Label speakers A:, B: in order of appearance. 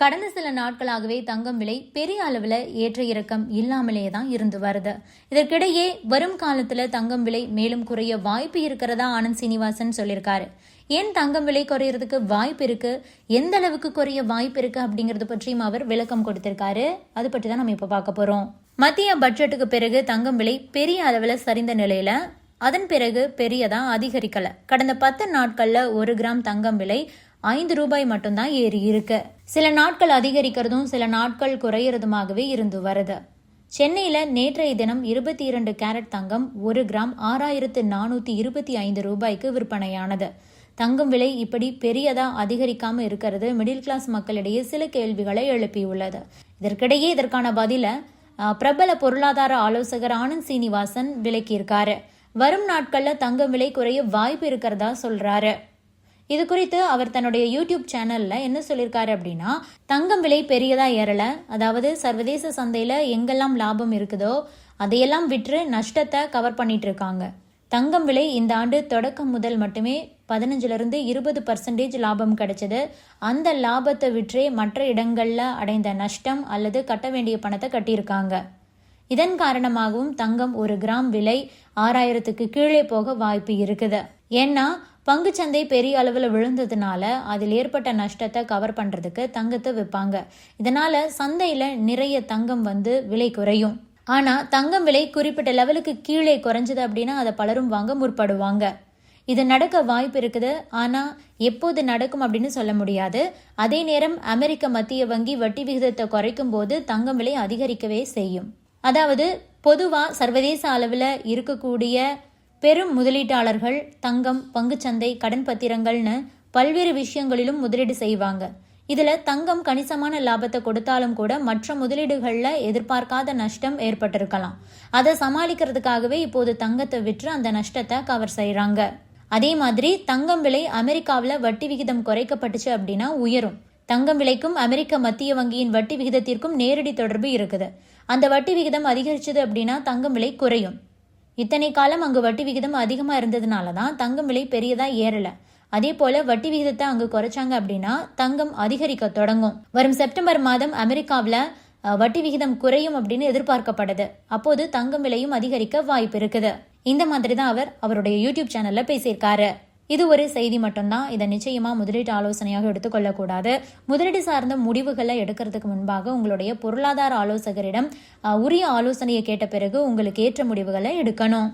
A: கடந்த சில நாட்களாகவே தங்கம் விலை பெரிய அளவில் ஏற்ற இறக்கம் இல்லாமலேயே தான் இருந்து வருது. இதற்கிடையே வரும் காலத்தில் தங்கம் விலை மேலும் குறைய வாய்ப்பு இருக்கிறதா ஆனந்த் சீனிவாசன் சொல்லியிருக்காரு. ஏன் தங்கம் விலை குறையிறதுக்கு வாய்ப்பு இருக்கு? எந்த அளவுக்கு குறைய வாய்ப்பு இருக்கு அப்படிங்கறது பற்றியும் அவர் விளக்கம் கொடுத்திருக்காரு. அது பற்றி தான் நம்ம இப்ப பார்க்க போறோம். மத்திய பட்ஜெட்டுக்கு பிறகு தங்கம் விலை பெரிய அளவில் சரிந்த நிலையில அதன் பிறகு பெரியதா அதிகரிக்கல. கடந்த பத்து நாட்கள்ல ஒரு கிராம் தங்கம் விலை ஐந்து ரூபாய் மட்டும்தான் ஏறி இருக்கு. சில நாட்கள் அதிகரிக்கிறதும் சில நாட்கள் குறையிறதுமாகவே இருந்து வருது. சென்னையில் நேற்றைய தினம் இருபத்தி இரண்டு கேரட் தங்கம் ஒரு கிராம் ஆறாயிரத்து நானூத்தி இருபத்தி ஐந்து ரூபாய்க்கு விற்பனையானது. தங்கம் விலை இப்படி பெரியதா அதிகரிக்காம இருக்கிறது மிடில் கிளாஸ் மக்களிடையே சில கேள்விகளை எழுப்பியுள்ளது இதற்கிடையே இதற்கான பதில பிரபல பொருளாதார ஆலோசகர் ஆனந்த் சீனிவாசன் விளக்கியிருக்காரு. வரும் நாட்கள்ல தங்கம் விலை குறைய வாய்ப்பு இருக்கிறதா சொல்றாரு. இது குறித்து அவர் தன்னுடைய யூடியூப் சேனல்ல என்ன சொல்லியிருக்காரு அப்படின்னா தங்கம் விலை பெரியதா ஏறல. அதாவது சர்வதேச சந்தையில எங்கெல்லாம் லாபம் இருக்குதோ அதையெல்லாம் விற்று நஷ்டத்தை கவர் பண்ணிட்டு இருக்காங்க தங்கம் விலை இந்த ஆண்டு தொடக்கம் முதல் மட்டுமே பதினஞ்சுல இருந்து இருபது பர்சன்டேஜ் லாபம் கிடைச்சது. அந்த லாபத்தை விற்றே மற்ற இடங்கள்ல அடைந்த நஷ்டம் அல்லது கட்ட வேண்டிய பணத்தை கட்டியிருக்காங்க. இதன் காரணமாகவும் தங்கம் ஒரு கிராம் விலை ஆறாயிரத்துக்கு கீழே போக வாய்ப்பு இருக்குது. ஏன்னா பங்குச்சந்தை பெரிய அளவில் விழுந்ததுனால அதில் ஏற்பட்ட நஷ்டத்தை கவர் பண்ணுறதுக்கு தங்கத்தை விற்பாங்க. இதனால் சந்தையில் நிறைய தங்கம் வந்து விலை குறையும். ஆனால் தங்கம் விலை குறிப்பிட்ட லெவலுக்கு கீழே குறைஞ்சது அப்படின்னா அதை பலரும் வாங்க முற்படுவாங்க. இது நடக்க வாய்ப்பு இருக்குது. ஆனால் எப்போது நடக்கும் அப்படின்னு சொல்ல முடியாது. அதே நேரம் அமெரிக்க மத்திய வங்கி வட்டி விகிதத்தை குறைக்கும் போது தங்கம் விலை அதிகரிக்கவே செய்யும். அதாவது பொதுவாக சர்வதேச அளவில் இருக்கக்கூடிய பெரும் முதலீட்டாளர்கள் தங்கம் பங்குச்சந்தை கடன் பத்திரங்கள்னு பல்வேறு விஷயங்களிலும் முதலீடு செய்வாங்க. இதில் தங்கம் கணிசமான லாபத்தை கொடுத்தாலும் கூட மற்ற முதலீடுகளில் எதிர்பார்க்காத நஷ்டம் ஏற்பட்டிருக்கலாம். அதை சமாளிக்கிறதுக்காகவே இப்போது தங்கத்தை விற்று அந்த நஷ்டத்தை கவர் செய்கிறாங்க அதே மாதிரி தங்கம் விலை அமெரிக்காவில் வட்டி விகிதம் குறைக்கப்பட்டுச்சு அப்படின்னா உயரும். தங்கம் விலைக்கும் அமெரிக்க மத்திய வங்கியின் வட்டி விகிதத்திற்கும் நேரடி தொடர்பு இருக்குது. அந்த வட்டி விகிதம் அதிகரிச்சது அப்படின்னா தங்கம் விலை குறையும். இத்தனை காலம் அங்கு வட்டி விகிதம் அதிகமாக இருந்ததுனால தான் தங்கம் விலை பெரியதாக ஏறலை. அதே போல வட்டி விகிதத்தை அங்கு குறைச்சாங்க அப்படின்னா தங்கம் அதிகரிக்க தொடங்கும். வரும் செப்டம்பர் மாதம் அமெரிக்காவில் வட்டி விகிதம் குறையும் அப்படின்னு எதிர்பார்க்கப்படுது. அப்போது தங்கம் விலையும் அதிகரிக்க வாய்ப்பு இருக்குது. இந்த மாதிரி தான் அவர் அவருடைய யூடியூப் சேனல்ல பேசியிருக்காரு. இது ஒரு செய்தி மட்டும்தான். இதை நிச்சயமா முதலீட்டு ஆலோசனையாக எடுத்துக்கொள்ளக்கூடாது. முதலீடு சார்ந்த முடிவுகளை எடுக்கிறதுக்கு முன்பாக உங்களுடைய பொருளாதார ஆலோசகரிடம் உரிய ஆலோசனையை கேட்ட பிறகு உங்களுக்கு ஏற்ற முடிவுகளை எடுக்கணும்.